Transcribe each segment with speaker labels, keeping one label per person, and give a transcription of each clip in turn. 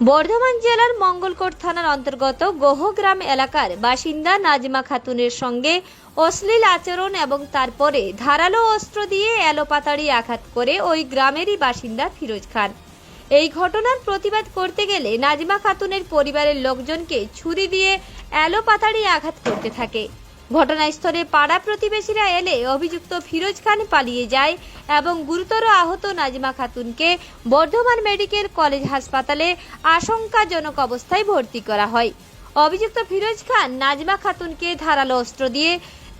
Speaker 1: বর্ধমান জেলার মঙ্গলকোট থানার অন্তর্গত গোহগ্রাম এলাকার বাসিন্দা নাজমা খাতুনের সঙ্গে অশ্লীল আচরণ এবং তারপরে ধারালো অস্ত্র দিয়ে এলোপাতাড়ি আঘাত করে ওই গ্রামেরই বাসিন্দা ফিরোজ খান। এই ঘটনার প্রতিবাদ করতে গেলে নাজমা খাতুনের পরিবারের লোকজনকে ছুরি দিয়ে এলোপাতাড়ি আঘাত করতে থাকে। ঘটনাস্থলে পাড়া প্রতিবেশীরা এলে অভিযুক্ত ফিরোজ খান পালিয়ে যায় এবং গুরুতর আহত নাজমা খাতুনকে বর্ধমান মেডিকেল কলেজ হাসপাতালে আশঙ্কাজনক অবস্থায় ভর্তি করা হয়। অভিযুক্ত ফিরোজ খান নাজমা খাতুনকে ধারালো অস্ত্র দিয়ে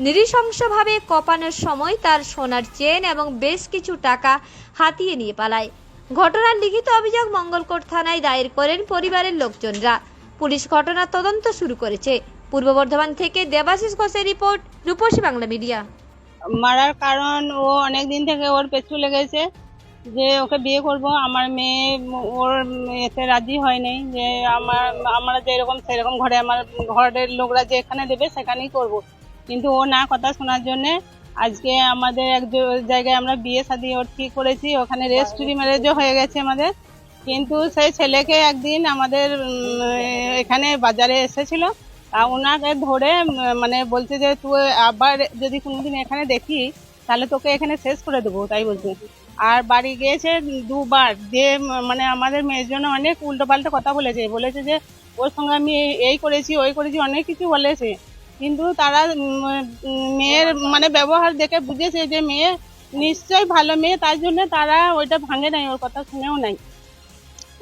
Speaker 1: নৃশংসভাবে কপানোর সময় তার সোনার চেন এবং বেশ কিছু টাকা হাতিয়ে নিয়ে পালায়। ঘটনার লিখিত অভিযোগ মঙ্গলকোট থানায় দায়ের করেন পরিবারের লোকজনরা। পুলিশ ঘটনার তদন্ত শুরু করেছে। পূর্ব বর্ধমান থেকে দেবাশিস ঘোষের রিপোর্ট রূপসী বাংলা মিডিয়া।
Speaker 2: মারার কারণ ও অনেক দিন থেকে ওর পেছু লেগেছে যে ওকে বিয়ে করব আমার মেয়ে ওর এতে রাজি হয়নি যে আমার আমরা যেরকম সেরকম ঘরে আমার ঘরের লোকরা যেখানে দেবে সেখানেই করব। কিন্তু ও না কথা শোনার জন্য আজকে আমাদের এক জায়গায় আমরা বিয়ে শাদি ওর ঠিক করেছি ওখানে রেজিস্ট্রি ম্যারেজও হয়ে গেছে আমাদের। কিন্তু সেই ছেলেকে একদিন আমাদের এখানে বাজারে এসেছিল ওনাকে ধরে মানে বলছে যে তুই আবার যদি কোনোদিন এখানে দেখি তাহলে তোকে এখানে শেষ করে দেবো। তাই বলছে। আর বাড়ি গিয়েছে দুবার। উম, মানে আমাদের মেয়ের জন্য অনেক উল্টো পাল্টা কথা বলেছে। বলেছে যে ওর সঙ্গে আমি এই- করেছি ওই করেছি অনেক কিছু বলেছে। কিন্তু তারা মেয়ের মানে ব্যবহার দেখে বুঝেছে যে মেয়ে নিশ্চয়ই ভালো মেয়ে তার জন্য তারা ওইটা ভাঙে নাই ওর কথা শুনেও নাই।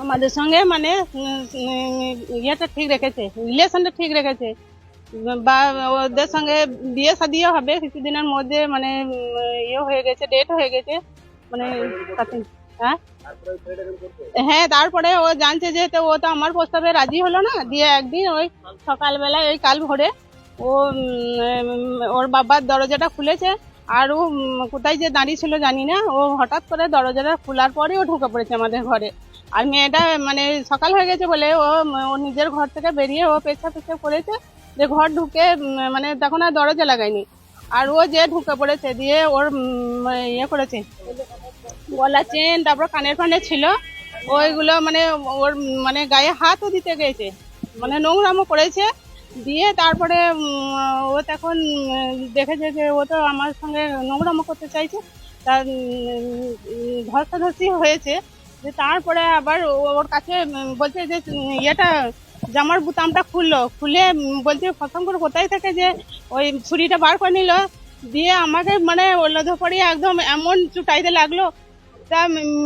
Speaker 2: আমাদের সঙ্গে মানে ইয়েটা ঠিক রেখেছে, রিলেশনটা ঠিক রেখেছে। বা ওদের সঙ্গে বিয়ে শাদিও হবে, কিছুদিনের মধ্যে মানে ইয়ে হয়ে গেছে ডেট হয়ে গেছে। মানে হ্যাঁ? হ্যাঁ তারপরে ও জানছে যে তো ও তো আমার প্রস্তাবে রাজি হলো না, দিয়ে একদিন ওই সকালবেলায়, ওই কাল ভোরে ও ওর বাবার দরজাটা খুলেছে। আর ও কোথায় যে দাঁড়িয়ে ছিল জানি না, ও হঠাৎ করে দরজাটা খোলার পরে ও ঢুকে পড়েছে আমাদের ঘরে। আর মেয়েটা মানে সকাল হয়ে গেছে বলে ও ও নিজের ঘর থেকে বেরিয়ে ও পেছাপ পেছাপ করেছে যে ঘর ঢুকে মানে তখন আর দরজা লাগায়নি। আর ও যে ঢুকে পড়েছে দিয়ে ওর ইয়ে করেছে, গলা চেন, তারপর কানের ফানে ছিল, ওইগুলো মানে ওর মানে গায়ে হাতও দিতে গেছে। মানে নোংরামও করেছে। দিয়ে তারপরে ও তখন দেখেছে যে ও তো আমার সঙ্গে নোংরামো করতে চাইছে। তার ধস্তাধস্তি হয়েছে। যে তারপরে আবার ওর কাছে বলছে যে ইয়েটা, জামার বুতামটা খুললো। খুলে বলছে ফসম করে কোথায় থেকে যে ওই ছুরিটা বার করে নিল? দিয়ে আমাকে মানে ওলধ পড়িয়ে একদম এমন চুটাইতে লাগল। তা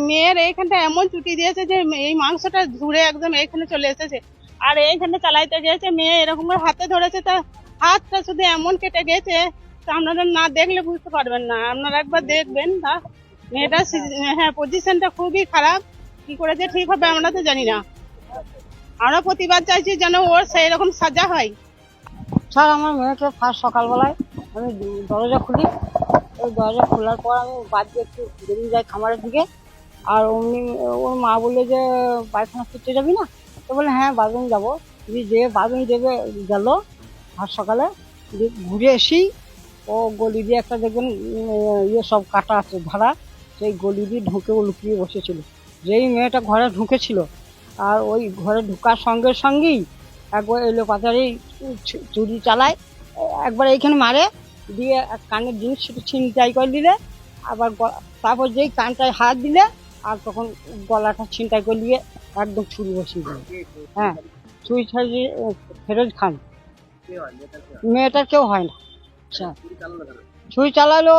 Speaker 2: মেয়ের এইখানটা এমন চুটি দিয়েছে যে, এই মাংসটা ধুড়ে একদম এইখানে চলে এসেছে। আর এইখানে চালাইতে গিয়েছে, মেয়ে এরকম করে হাতে ধরেছে, তা হাতটা শুধু এমন কেটে গেছে, তা আপনারা না দেখলে বুঝতে পারবেন না। আপনারা একবার দেখবেন, তা মেয়েটা হ্যাঁ পজিশনটা খুবই খারাপ। কি করেছে, ঠিক হবে, আমরা তো জানি না। আমরা প্রতিবাদ চাইছি যেন ওর সেই রকম সাজা হয়।
Speaker 3: স্যার, আমার মেয়েকে ফার্স্ট সকালবেলায় আমি দরজা খুলি। ওই দরজা খোলার পর আমি বাদ দিয়ে একটু বেরিয়ে যাই খামারের দিকে। আর অমনি ওর মা বলল যে, পায়খানা ফিরতে যাবি না? তো বলে হ্যাঁ বাথরুম যাব। দিয়ে যে বাথরুম দেবে, গেল আর সকালে। ঘুরে এসি ও গলি দিয়ে একটা দেখবেন ইয়ে সব কাটা আছে, ধারা। সেই গলি দিয়ে ঢুকে লুকিয়ে বসেছিল। যেই মেয়েটা ঘরে ঢুকেছিল আর ওই ঘরে ঢুকার সঙ্গে সঙ্গেই একবার এলো পাতারি চুরি চালায়, একবার এইখানে মারে, দিয়ে কানের জিনিস সেটা ছিনতাই করে দিলে, আবার তারপর যেই কানটায় হাত দিলে, আর তখন গলাটা ছিনতাই করে দিয়ে একদম ছুরি বসিয়ে দিল। হ্যাঁ ছুরি ছাড়ি ফেরোজ খান। মেয়েটার কেউ হয় না। আচ্ছা। ছুরি চালালো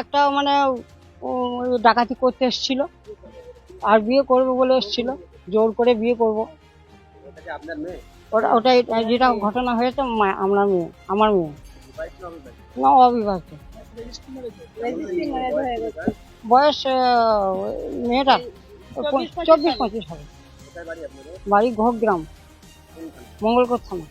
Speaker 3: একটা মানে ও ডাকাতি করতে এসেছিল। আর বিয়ে করবে বলে এসেছিল। জোর করে বিয়ে করব। ওটা ওটাই যেটা ঘটনা হয়েছে আমরা মেয়ে আমার মেয়ে। না অবিবাহিত। বয়স মেয়েটা
Speaker 2: চব্বিশ,
Speaker 3: পঁচিশ হবে। বাড়ি ঘোগ্রাম মঙ্গলকোট থানা।